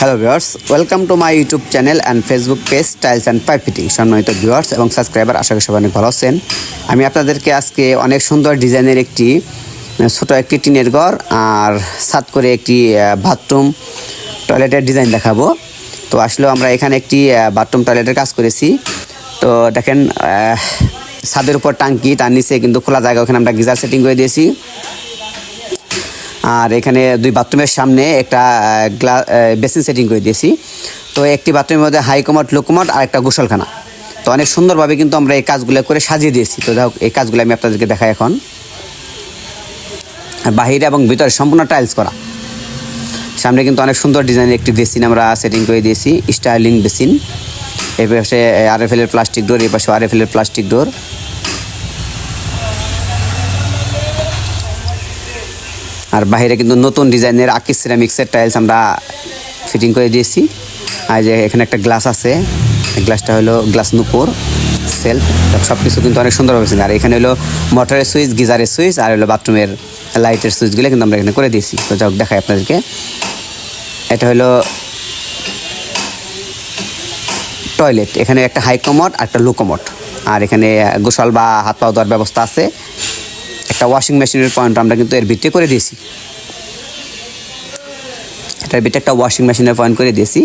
Hello viewers welcome to my YouTube channel and Facebook page tiles and pipe fitting সম্মানিত viewers এবং subscriber আশা করি সবাই অনেক ভালো আছেন। আমি আপনাদেরকে আজকে অনেক সুন্দর ডিজাইনের একটি ছোট একটি টিনের ঘর আর সাত করে একটি বাথরুম টয়লেটের ডিজাইন দেখাবো। তো আসলে আমরা এখানে একটি বাথরুম টয়লেটের কাজ করেছি। তো দেখেন ছাদের উপর টাঙ্কি, তার নিচে কিন্তু খোলা জায়গা, ওখানে আমরা গিজার সেটিং করে দিয়েছি। আর এখানে দুই বাথরুমের সামনে একটা গ্লাস বেসিন সেটিং করে দিয়েছি। তো একটি বাথরুমের মধ্যে হাই কমোড, লো আর একটা গোসলখানা। তো অনেক সুন্দরভাবে কিন্তু আমরা এই কাজগুলো করে সাজিয়ে দিয়েছি। তো যাই এই কাজগুলো আমি আপনাদেরকে দেখাই এখন। বাহিরে এবং ভিতরে সম্পূর্ণ টাইলস করা। সামনে কিন্তু অনেক সুন্দর ডিজাইনের একটি বেসিন আমরা সেটিং করে দিয়েছি, স্টাইলিং বেসিন। এই পাশে আর এফ এর প্লাস্টিক ডোর এই পাশে আর এফ এর প্লাস্টিক ডোর। আর বাইরে কিন্তু নতুন ডিজাইনের আকিস সিরামিক্সের টাইলস আমরা ফিটিং করে দিয়েছি। আর যে এখানে একটা গ্লাস আছে গ্লাসটা হলো গ্লাস নুপুর সেলফ সব কিছু কিন্তু অনেক সুন্দর হয়েছে। আর এখানে হলো মোটরের সুইচ গিজারের সুইচ আর হলো বাথরুমের লাইটের সুইচগুলো কিন্তু আমরা এখানে করে দিয়েছি। তো যাক দেখাই আপনাদেরকে। এটা হলো টয়লেট এখানে একটা হাই কমোড আর একটা লো কমোড আর এখানে গোসল বা হাত পাও দেওয়ার ব্যবস্থা আছে। একটা ওয়াশিং মেশিনের পয়েন্ট আমরা কিন্তু এর ভিতরে করে দিয়েছি। এটার ভিতরে একটা ওয়াশিং মেশিনের পয়েন্ট করে দিয়েছি।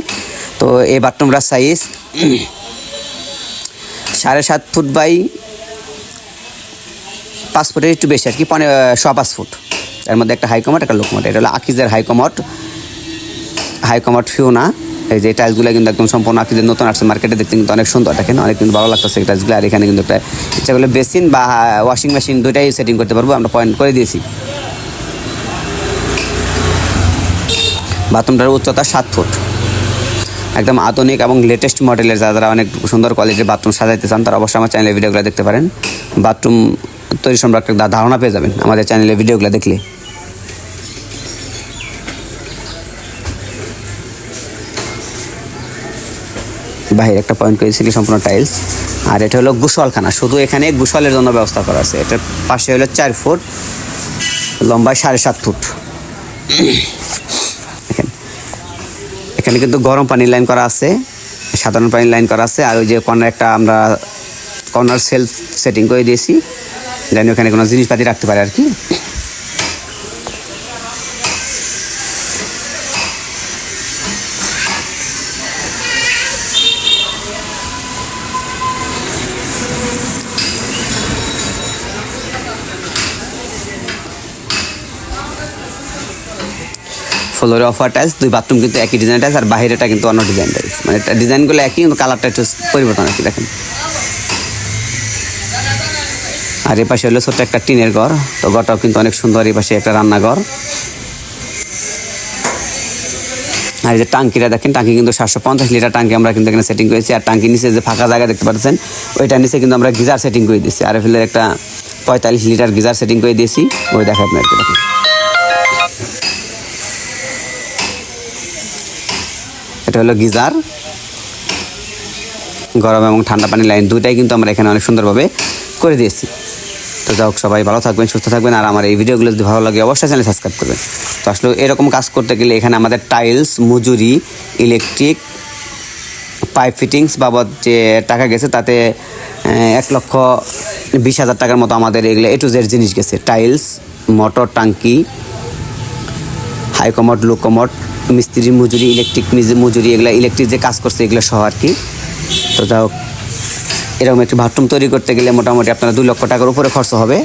তো এই বাথরুমটার সাইজ সাড়ে সাত ফুট বাই পাঁচ ফুটের একটু বেশি আর কি, পনে সোয়া পাঁচ ফুট। এর মধ্যে একটা হাই কমোড একটা লো কমোড এটা হলো আকিজের হাই কমোড হাই কমোড ফিউনা এই যে টাইলসগুলো কিন্তু একদম সম্পূর্ণ আকিজের নতুন আসছে। মার্কেটে দেখতে কিন্তু অনেক সুন্দর, দেখেন? অনেক কিন্তু ভালো লাগতেছে এই টাইলসগুলো আর এখানে কিন্তু একটা ইচ্ছা করলে বেসিন বা ওয়াশিং মেশিন দুইটাই সেটিং করতে পারব, আমরা পয়েন্ট করে দিয়েছি। বাথরুমটার উচ্চতা সাত ফুট। একদম আধুনিক এবং লেটেস্ট মডেলের যারা যারা অনেক সুন্দর কোয়ালিটির বাথরুম সাজাইতে চান, তারা অবশ্যই আমার চ্যানেলের ভিডিওগুলো দেখতে পারেন। বাথরুম তৈরি সম্পর্কে একটা ধারণা পেয়ে যাবেন আমাদের চ্যানেলের ভিডিওগুলো দেখলে। বাইরে একটা পয়েন্ট করেছিল সম্পূর্ণ টাইলস আর এটা হলো গুসলখানা। শুধু এখানে গুসলের জন্য ব্যবস্থা করা আছে। এটার পাশে হলো চার ফুট, লম্বায় সাড়ে সাত ফুট। এখানে কিন্তু গরম পানির লাইন করা আছে, সাধারণ পানির লাইন করা আছে। আর ওই যে কর্নার একটা আমরা কর্নার সেলফ সেটিং করে দিয়েছি। যেন ওখানে কোনো জিনিসপাতি রাখতে পারে আর কি। ফ্লোরে অফার টাইলস দুই বাথরুম কিন্তু একই ডিজাইন টাইলস আর বাইরেটা কিন্তু অন্য ডিজাইন টাইলস মানে ডিজাইনগুলো একই, কিন্তু কালারটা একটু পরিবর্তন কি, দেখেন। আর এ পাশে হলো ছোট্ট একটা টিনের ঘর, তো ঘরটাও কিন্তু অনেক সুন্দর, এই পাশে একটা রান্নাঘর। আর যে টাঙ্কিটা দেখেন, টাঙ্কি কিন্তু সাতশো পঞ্চাশ লিটার টাঙ্কি আমরা কিন্তু এখানে সেটিং করেছি, আর টাঙ্কির নিচে যে ফাঁকা জায়গা দেখতে পাচ্ছেন ওইটার নিচে কিন্তু আমরা গিজার সেটিং করে দিয়েছি। আর ফেলের একটা পঁয়তাল্লিশ লিটার গিজার সেটিং করে দিয়েছি, ওই দেখা আপনাদেরকে। দেখেন এটা হলো গিজার। গরম এবং ঠান্ডা পানির লাইন দুইটাই কিন্তু আমরা এখানে অনেক সুন্দরভাবে করে দিয়েছি। তো যাই হোক, সবাই ভালো থাকবেন, সুস্থ থাকবেন, আর আমার এই ভিডিওগুলো যদি ভালো লাগে, অবশ্যই চ্যানেল সাবস্ক্রাইব করবেন। তো আসলে এরকম কাজ করতে গেলে এখানে আমাদের টাইলস মজুরি ইলেকট্রিক পাইপ ফিটিংস বাবদ যে টাকা গেছে, তাতে এক লক্ষ বিশ হাজার টাকার মতো আমাদের এগুলো এ টু জেড জিনিস গেছে। টাইলস মোটর টাঙ্কি হাই কমোড লো কমোড মিস্ত্রির মজুরি ইলেকট্রিক মজুরি, এগুলো ইলেকট্রিক যে কাজ করছে, এগুলো সহ আর কি। তো যাই হোক, এরকম একটি বাথরুম তৈরি করতে গেলে মোটামুটি আপনার দুই লক্ষ টাকার উপরে খরচ হবে।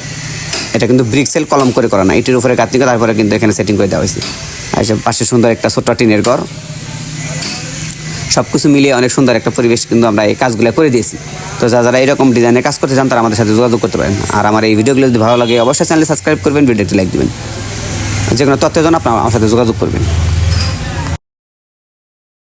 এটা কিন্তু ব্রিক্সেল কলম করে করা না এটির উপরে কাটিং করে, তারপরে কিন্তু এখানে সেটিং করে দেওয়া হয়েছে। আর পাশে সুন্দর একটা ছোট্ট টিনের ঘর। সব কিছু মিলিয়ে অনেক সুন্দর একটা পরিবেশ কিন্তু আমরা এই কাজগুলো করে দিয়েছি। তো যারা যারা এরকম ডিজাইনের কাজ করতে চান তারা আমাদের সাথে যোগাযোগ করতে পারেন। আর আমার এই ভিডিওগুলো যদি ভালো লাগে, অবশ্যই চ্যানেলে সাবস্ক্রাইব করবেন ভিডিওটি লাইক দিবেন। যে কোনো তথ্যের জন্য আপনার আমার সাথে যোগাযোগ করবেন।